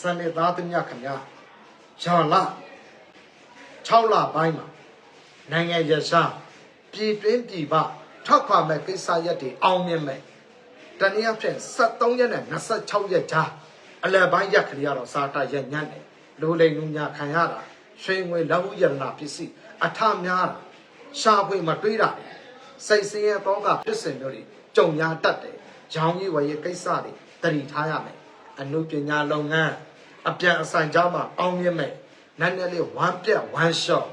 စနေသားသမ ्या ခင်ဗျာဂျာလာ6လပိုင်းမှာနိုင်ငံရရှာပြည်တွင်းပြည်ပထောက်ခွာမဲ့ကိစ္စရက်တွေအောင်မြင်မဲ့တနည်းအားဖြင့်73ရက်နဲ့26ရက်ကြားအလယ်ပိုင်းရက်ကလေးကတော့စာတရက်ညံ့တယ်လိုလိမ်လူညာခံရတာရွှေငွေလက်ဟုရတနာပစ္စည်းအထများတာရှားဖွေမတွေးတာစိတ်ဆင်းရဲတော့ကဖြစ်စဉ်မျိုးတွေကြုံရတတ်တယ်။ရောင်းရည်ဝယ်ရည်ကိစ္စတွေတတိထားရမယ်။အမှုပညာလုပ်ငန်း အပြန်အဆိုင်ကြားမှာအောင်မြင်မယ်။နည်းနည်းလေးဝမ်းပြက်ဝမ်းလျှော့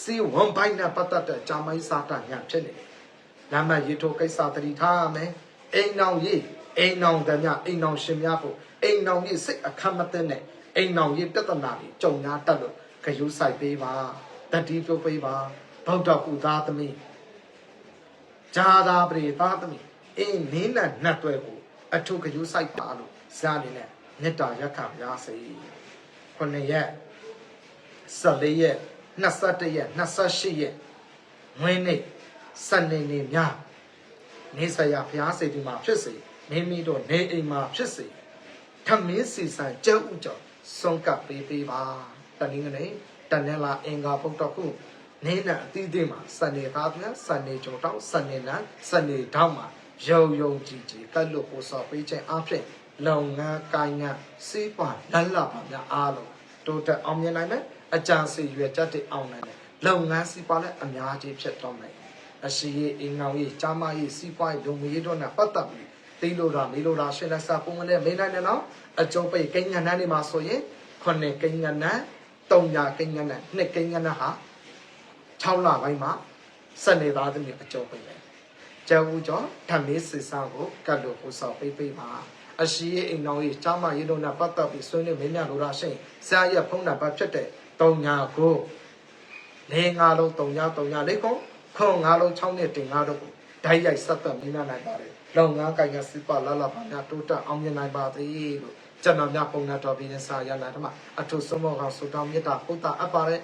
စီဝမ်ဘိုင်းနဲ့ပတ်သက်တဲ့ဂျာမိုင်းစာတညာဖြစ်နေတယ်။လမ်းမရေထိုးကိစ္စတတိထားရမယ်။အိမ်အောင်ရေးအိမ်အောင်တည်းအိမ်အောင်ရှင်များဖို့အိမ်အောင်ရေးစိတ်အခမ်းမသိနဲ့အိမ်အောင်ရေးပြဿနာတွေကြုံရတတ်လို့ဂယုဆိုင်ပေးပါတတိပြုတ်ပေးပါဗုဒ္ဓကုသားသမီးဂျာသာပရိသာသမီအင်းနင်းနဲ့နှတ်တွဲကိုအထုကယူဆိုင်ပါလို့ဇာနေနဲ့ မေတ္တာရက်ခံပါစေခုနှစ်ရက်14ရက်21ရက်28ရက်ဝင်းနေ့စနေနေ့များနေဆရာဘုရားစေတီမှာဖြစ်စေမိမိတို့နေအိမ်မှာဖြစ်စေထမင်းစီဆန်ကျဲဥကြောင့်ဆုံးကပ်ပေးပေးပါတနင်္ဂနွေတနင်္လာအင်္ဂါပုဒ်တော်ခုနေနဲ့အသီးသီးမှာစနေသားပြန်စနေကြုံတောက်စနေလန်စနေတောက်မှာယုံယုံကြည်ကြည်ကတ်လို့ပို့စော်ပေးခြင်းအဖြစ် လုပ်ငန်းကိုင်းငန်းစီးပွားလက်လာပါများအားလုံးတိုးတက်အောင်မြင်နိုင်မယ်အကြံစီရွယ်ချက်တွေအောင်နိုင်တယ်လုပ်ငန်းစီးပွားလည်းအများကြီးဖြစ်တော့မယ်အရှိရေးအင်္ဂောင်ရေးကြားမရေးစီးပွားရေးဒုံမရေးတို့နဲ့ပတ်သက်ပြီးတိလို့တာမေးလို့တာရှင်းလက်စာပုံမနဲ့မေးနိုင်တယ်နော်အကျုံးပိတ်ကိန်းငန်းနှန်းတွေမှာဆိုရင်ခုနှစ်ကိန်းငန်းနှန်း၃ညာကိန်းငန်းနှန်းနှစ်ကိန်းငန်းနှန်းဟာ6လပိုင်းမှာစနေသားသမီးအကျော်ပိတ်တယ်။ကျောင်းကျော်ဓမ္မေစစ်စားကိုကတ်လို့ကိုစောက်ပိတ်ပိတ်ပါ အရှိရဲ့အိမ်တော်ကြီးကျောင်းမရေလုံးနဲ့ပတ်သက်ပြီးဆွေးနွေးမင်းများလိုတာရှိရင်ဆရာရဲ့ဖုန်းနံပါတ်ဖြစ်တဲ့3ညာကို၄၅လုံး3ညာ3ညာလေးခုခု၅လုံး6နဲ့တင်၅တော့ကိုဓာတ်ရိုက်ဆက်သက်မင်းများနိုင်ပါတယ်။လုံငန်းကိုင်ကစစ်ပါလာလာပါများတိုးတက်အောင်မြင်နိုင်ပါသေးလို့ကျွန်တော်များပုံနာတော်ပြီးရင်စာရလာဓမ္မအထုဆုံးမောကဆုတောင်းမေတ္တာပုဒ်တာအပ်ပါတယ်